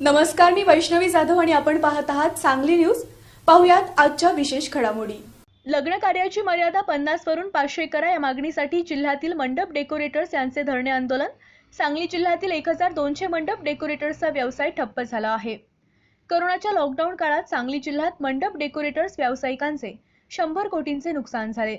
नमस्कार मी वैष्णवी जाधव आणि आपण पाहत आहात सांगली न्यूज. पाहुयात आजच्या विशेष घडामोडी. लग्न कार्याची मर्यादा पन्नास वरून पाचशे करा या मागणीसाठी जिल्ह्यातील मंडप डेकोरेटर्स यांचे धरणे आंदोलन. सांगली जिल्ह्यातील एक हजार दोनशे मंडप डेकोरेटर्सचा व्यवसाय ठप्प झाला आहे. करोनाच्या लॉकडाऊन काळात सांगली जिल्ह्यात मंडप डेकोरेटर्स व्यावसायिकांचे शंभर कोटींचे नुकसान झाले.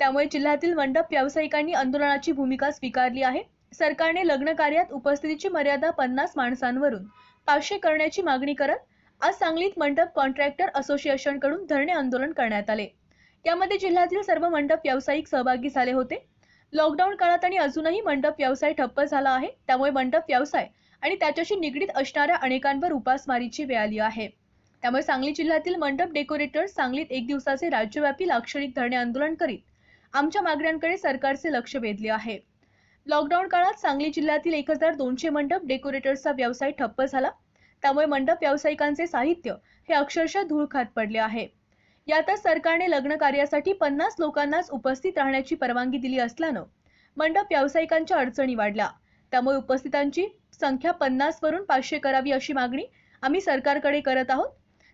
त्यामुळे जिल्ह्यातील मंडप व्यावसायिकांनी आंदोलनाची भूमिका स्वीकारली आहे. सरकारने लग्न कार्यात उपस्थितीची मर्यादा पन्नास माणसांवरून पाचशे करण्याची मागणी करत आज सांगलीत मंडप कॉन्ट्रॅक्टर असोसिएशनकडून धरणे आंदोलन करण्यात आले. यामध्ये जिल्ह्यातील सर्व मंडप व्यावसायिक सहभागी झाले होते. लॉकडाऊन काळात आणि अजूनही मंडप व्यवसाय ठप्प झाला आहे. त्यामुळे मंडप व्यवसाय आणि त्याच्याशी निगडीत असणाऱ्या अनेकांवर उपासमारीची वेळ आली आहे. त्यामुळे सांगली जिल्ह्यातील मंडप डेकोरेटर्स सांगलीत एक दिवसाचे राज्यव्यापी लाक्षणिक धरणे आंदोलन करीत आमच्या मागण्यांकडे सरकारचे लक्ष वेधले आहे. लॉकडाऊन काळात सांगली जिल्ह्यातील एक हजार दोनशे मंडप डेकोरेटर्सचा व्यवसाय ठप्प झाला. त्यामुळे मंडप व्यावसायिकांचे साहित्य हे अक्षरशः धूळ खात पडले आहे. यातच सरकारने लग्न कार्यासाठी पन्नास लोकांनाच उपस्थित राहण्याची परवानगी दिली असल्यानं मंडप व्यावसायिकांच्या अडचणी वाढल्या. त्यामुळे उपस्थितांची संख्या पन्नास वरून पाचशे करावी अशी मागणी आम्ही सरकारकडे करत आहोत.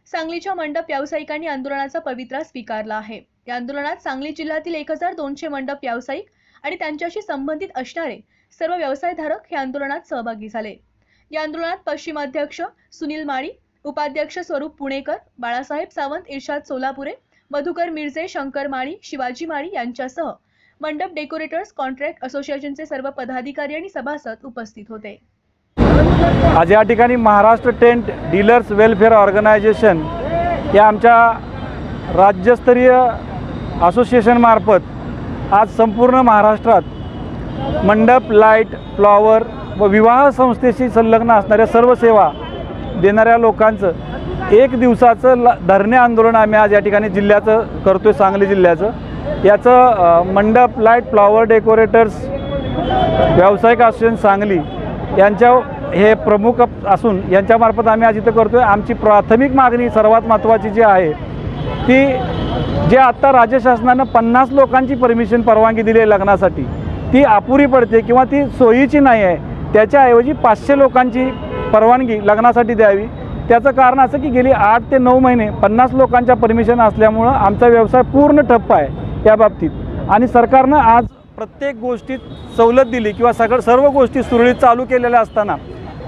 सांगलीच्या मंडप व्यावसायिकांनी आंदोलनाचा पवित्रा स्वीकारला आहे. या आंदोलनात सांगली जिल्ह्यातील एक हजार दोनशे मंडप व्यावसायिक आणि त्यांच्याशी संबंधित असणारे सर्व व्यवसायधारक हे आंदोलनात सहभागी झाले. या आंदोलनात पश्चिम अध्यक्ष सुनील माळी उपाध्यक्ष स्वरूप पुणेकर बाळासाहेब सावंत इर्शाद सोलापुरे मधुकर मिरजे शंकर माळी शिवाजी माळी यांच्यासह मंडप डेकोरेटर्स कॉन्ट्रॅक्ट असोसिएशनचे सर्व पदाधिकारी आणि सभासद उपस्थित होते. आज या ठिकाणी Maharashtra tent dealers welfare organisation या आमच्या राज्यस्तरीय असोसिएशनमार्फत आज संपूर्ण महाराष्ट्रात मंडप लाइट फ्लॉवर व विवाह संस्थेशी संलग्न असणाऱ्या सर्व सेवा देणाऱ्या लोकांचं एक दिवसाचं ल धरणे आंदोलन आम्ही आज या ठिकाणी जिल्ह्याचं करतो आहे सांगली जिल्ह्याचं. याचं मंडप लाइट फ्लॉवर डेकोरेटर्स व्यावसायिक असोसिएशन सांगली यांच्या हे प्रमुख असून यांच्यामार्फत आम्ही आज इथं करतो आहे आमची प्राथमिक मागणी सर्वात महत्त्वाची जी आहे ती जे आत्ता राज्य शासनानं पन्नास लोकांची परमिशन परवानगी दिली आहे लग्नासाठी ती अपुरी पडते किंवा ती सोयीची नाही आहे त्याच्याऐवजी पाचशे लोकांची परवानगी लग्नासाठी द्यावी. त्याचं कारण असं की गेली आठ ते नऊ महिने पन्नास लोकांच्या परमिशन असल्यामुळं आमचा व्यवसाय पूर्ण ठप्प आहे त्या बाबतीत. आणि सरकारनं आज प्रत्येक गोष्टीत सवलत दिली किंवा सगळं सर्व गोष्टी सुरळीत चालू केलेल्या असताना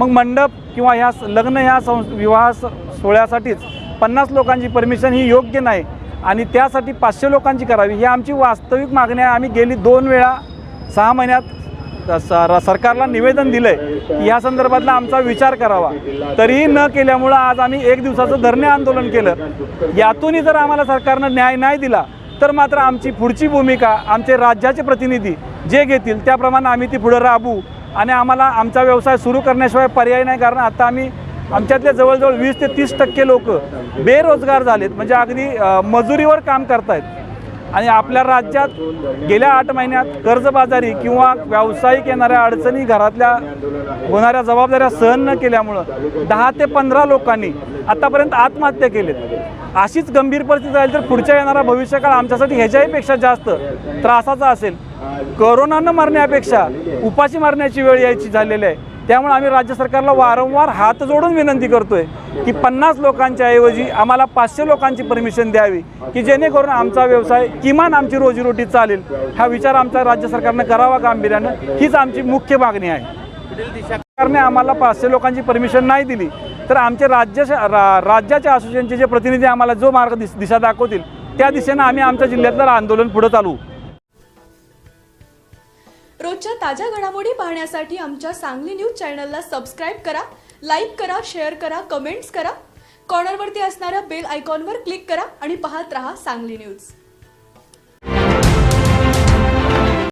मग मंडप किंवा ह्या स- लग्न ह्या संस विवाह स- सोहळ्यासाठीच पन्नास लोकांची परमिशन ही योग्य नाही. आणि त्यासाठी पाचशे लोकांची करावी ही आमची वास्तविक मागणी आहे. आम्ही गेली दोन वेळा सहा महिन्यात सर सरकारला निवेदन दिलं आहे की संदर्भातला आमचा विचार करावा. तरीही न केल्यामुळं आज आम्ही एक दिवसाचं धरणे आंदोलन केलं. यातूनही जर आम्हाला सरकारनं न्याय नाही दिला तर मात्र आमची पुढची भूमिका आमचे राज्याचे प्रतिनिधी जे घेतील त्याप्रमाणे आम्ही ती पुढं राबू आणि आम्हाला आमचा व्यवसाय सुरू करण्याशिवाय पर्याय नाही कारण आता आम्ही आमच्यातले जवळजवळ वीस ते तीस टक्के लोक बेरोजगार झालेत. म्हणजे अगदी मजुरीवर काम करतायत. आणि आपल्या राज्यात गेल्या आठ महिन्यात कर्जबाजारी किंवा व्यावसायिक येणाऱ्या अडचणी घरातल्या होणाऱ्या जबाबदाऱ्या सहन न केल्यामुळं दहा ते पंधरा लोकांनी आतापर्यंत आत्महत्या केलेत. अशीच गंभीर परिस्थिती झाली तर पुढच्या येणारा भविष्यकाळ आमच्यासाठी ह्याच्याहीपेक्षा जास्त त्रासाचा असेल. करोनानं मरण्यापेक्षा उपाशी मारण्याची वेळ यायची झालेली आहे. त्यामुळे आम्ही राज्य सरकारला वारंवार हात जोडून विनंती करतोय की पन्नास लोकांच्या ऐवजी आम्हाला पाचशे लोकांची परमिशन द्यावी की जेणेकरून आमचा व्यवसाय किमान आमची रोजीरोटी चालेल. हा विचार आमचा राज्य सरकारनं करावा गांभीर्यानं. हीच आमची मुख्य मागणी आहे. सरकारने आम्हाला पाचशे लोकांची परमिशन नाही दिली तर आमचे राज्य रा, राज्याच्या असोसिएशनचे जे प्रतिनिधी आम्हाला जो मार्ग दिस दिशा दाखवतील त्या दिशेनं आम्ही आमच्या जिल्ह्यातलं आंदोलन पुढे चालवू. रोजच्या ताज्या घडामोडी पाहण्यासाठी आमच्या सांगली न्यूज चॅनलला सबस्क्राईब करा लाईक करा शेअर करा कमेंट्स करा. कॉर्नरवरती असणाऱ्या बेल आयकॉनवर क्लिक करा आणि पाहत रहा सांगली न्यूज.